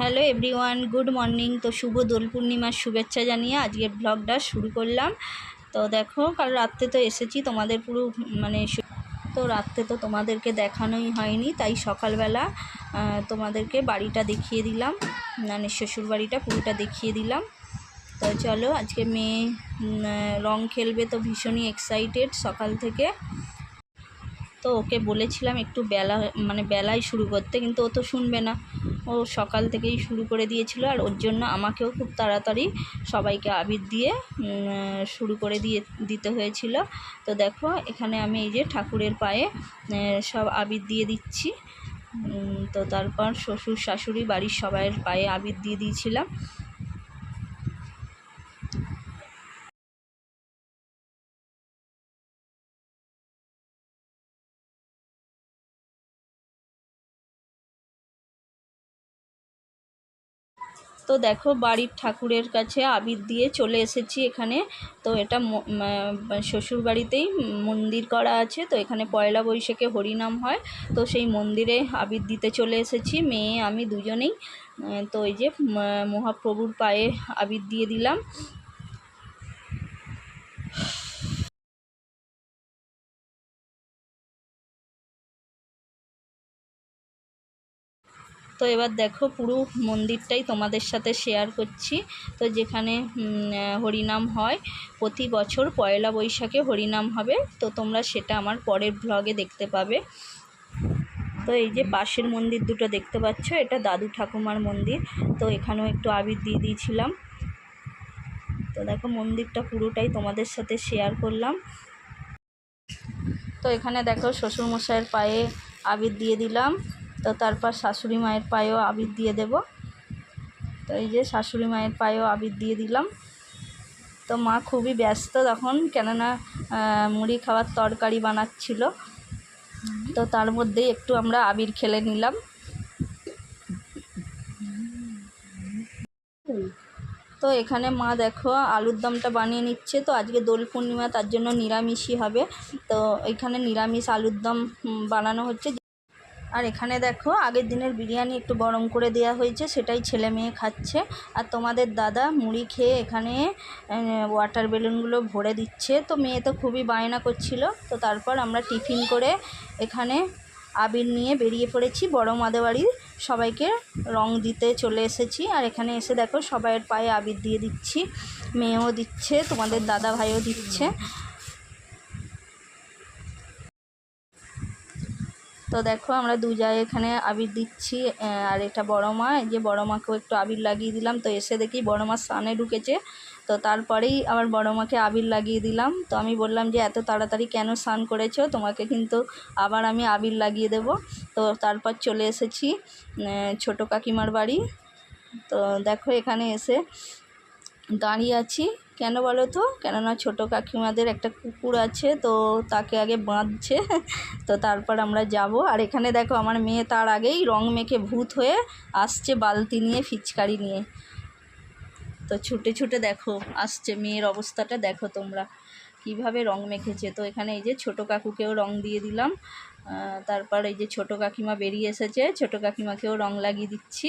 Hello everyone, good morning. তো শুভ দোল পূর্ণিমার শুভেচ্ছা জানিয়ে আজকের ব্লগটা শুরু করলাম। তো দেখো, কাল রাত্রে তো এসেছি তোমাদের পুরো মানে তো রাত্রে তো তোমাদেরকে দেখানোই হয়নি, তাই সকালবেলা তোমাদেরকে বাড়িটা দেখিয়ে দিলাম। মানে শ্বশুর বাড়িটা পুরোটা দেখিয়ে দিলাম। তো চলো, আজকে মেয়ে রং খেলবে তো ভীষণই এক্সাইটেড সকাল থেকে। তো ওকে বলেছিলাম একটু বেলা মানে বেলায় শুরু করতে, কিন্তু ও তো শুনবে না। ও সকাল থেকেই শুরু করে দিয়েছিল আর ওর জন্য আমাকেও খুব তাড়াতাড়ি সবাইকে আবির দিয়ে শুরু করে দিয়ে, দিতে হয়েছিল। তো দেখো, এখানে আমি এই যে ঠাকুরের পায়ে সব আবির দিয়ে দিচ্ছি। তো তারপর শ্বশুর শাশুড়ি বাড়ির সবাইয়ের পায়ে আবির দিয়ে দিয়েছিলাম। তো দেখো বাড়ির ঠাকুরের কাছে আবির দিয়ে চলে এসেছি এখানে। তো এটা শ্বশুর বাড়িতেই মন্দির করা আছে। তো এখানে পয়লা বৈশাখে হরিনাম হয়। তো সেই মন্দিরে আবির দিতে চলে এসেছি। মেয়ে, আমি দুজনেই। তো এই যে মহাপ্রভুর পায়ে আবির দিয়ে দিলাম। তো এবার দেখো পুরো মন্দিরটাই তোমাদের সাথে শেয়ার করছি। তো যেখানে হরিনাম হয়, প্রতি বছর পয়লা বৈশাখে হরিনাম হবে। তো তোমরা সেটা আমার পরের ব্লগে দেখতে পাবে। তো এই যে পাশের মন্দির দুটো দেখতে পাচ্ছ, এটা দাদু ঠাকুমার মন্দির। তো এখানেও একটু আবির দিয়ে দিয়েছিলাম। তো দেখো মন্দিরটা পুরোটাই তোমাদের সাথে শেয়ার করলাম। তো এখানে দেখো শ্বশুরমশাইয়ের পায়ে আবির দিয়ে দিলাম। তো তারপর শাশুড়ি মায়ের পায়েও আবির দিয়ে দেব। তো এই যে শাশুড়ি মায়ের পায়েও আবির দিয়ে দিলাম। তো মা খুবই ব্যস্ত তখন, কেননা মুড়ি খাওয়ার তরকারি বানাচ্ছিল। তো তার মধ্যেই একটু আমরা আবির খেলে নিলাম। তো এখানে মা দেখো, আলুর দমটা বানিয়ে নিচ্ছে। তো আজকে দোল পূর্ণিমা, তার জন্য নিরামিষই হবে। তো এখানে নিরামিষ আলুর দম বানানো হচ্ছে। আর এখানে দেখো, আগের দিনের বিরিয়ানি একটু গরম করে দেওয়া হয়েছে, সেটাই ছেলে মেয়ে খাচ্ছে। আর তোমাদের দাদা মুড়ি খেয়ে এখানে ওয়াটার বেলুনগুলো ভরে দিচ্ছে। তো মেয়ে তো খুবই বায়না করছিল। তো তারপর আমরা টিফিন করে এখানে আবির নিয়ে বেরিয়ে পড়েছি। বড় মাদে বাড়ির সবাইকে রং দিতে চলে এসেছি। আর এখানে এসে দেখো, সবাইয়ের পায়ে আবির দিয়ে দিচ্ছি, মেয়েও দিচ্ছে, তোমাদের দাদা ভাইও দিচ্ছে। তো দেখো আমরা দু জায়গায় এখানে আবির দিচ্ছি আর এটা বড় মা যে বড় মাকেও একটু আবির লাগিয়ে দিলাম। তো এসে দেখি বড় মা স্নানে ঢুকেছে। তো তারপরেই আবার বড় মাকে আবির লাগিয়ে দিলাম। তো আমি বললাম যে, এত তাড়াতাড়ি কেন স্নান করেছ? তোমাকে কিন্তু আবার আমি আবির লাগিয়ে দেব। তো তারপর চলে এসেছি ছোটো কাকিমার বাড়ি। তো দেখো এখানে এসে দাঁড়িয়ে আছি। কেন বলো তো? কেননা ছোটো কাকিমাদের একটা কুকুর আছে, তো তাকে আগে বাঁধছে, তো তারপর আমরা যাব। আর এখানে দেখো, আমার মেয়ে তার আগেই রং মেখে ভূত হয়ে আসছে বালতি নিয়ে, ফিচকারি নিয়ে। তো ছুটে ছুটে দেখো, আসছে মেয়ের অবস্থাটা, দেখো তোমরা কীভাবে রং মেখেছে। তো এখানে এই যে ছোটো কাকুকেও রং দিয়ে দিলাম। তারপর এই যে ছোটো কাকিমা বেরিয়ে এসেছে, ছোটো কাকিমাকেও রং লাগিয়ে দিচ্ছি।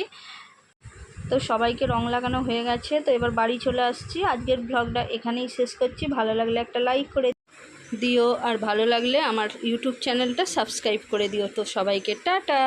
তো সবাইকে রং লাগানো হয়ে গেছে। তো এবার বাড়ি চলে আসছি। আজকের ব্লগটা এখানেই শেষ করছি। ভালো লাগলে একটা লাইক করে দিও। আর ভালো লাগলে আমার ইউটিউব চ্যানেলটা সাবস্ক্রাইব করে দিও। তো সবাইকে টাটা!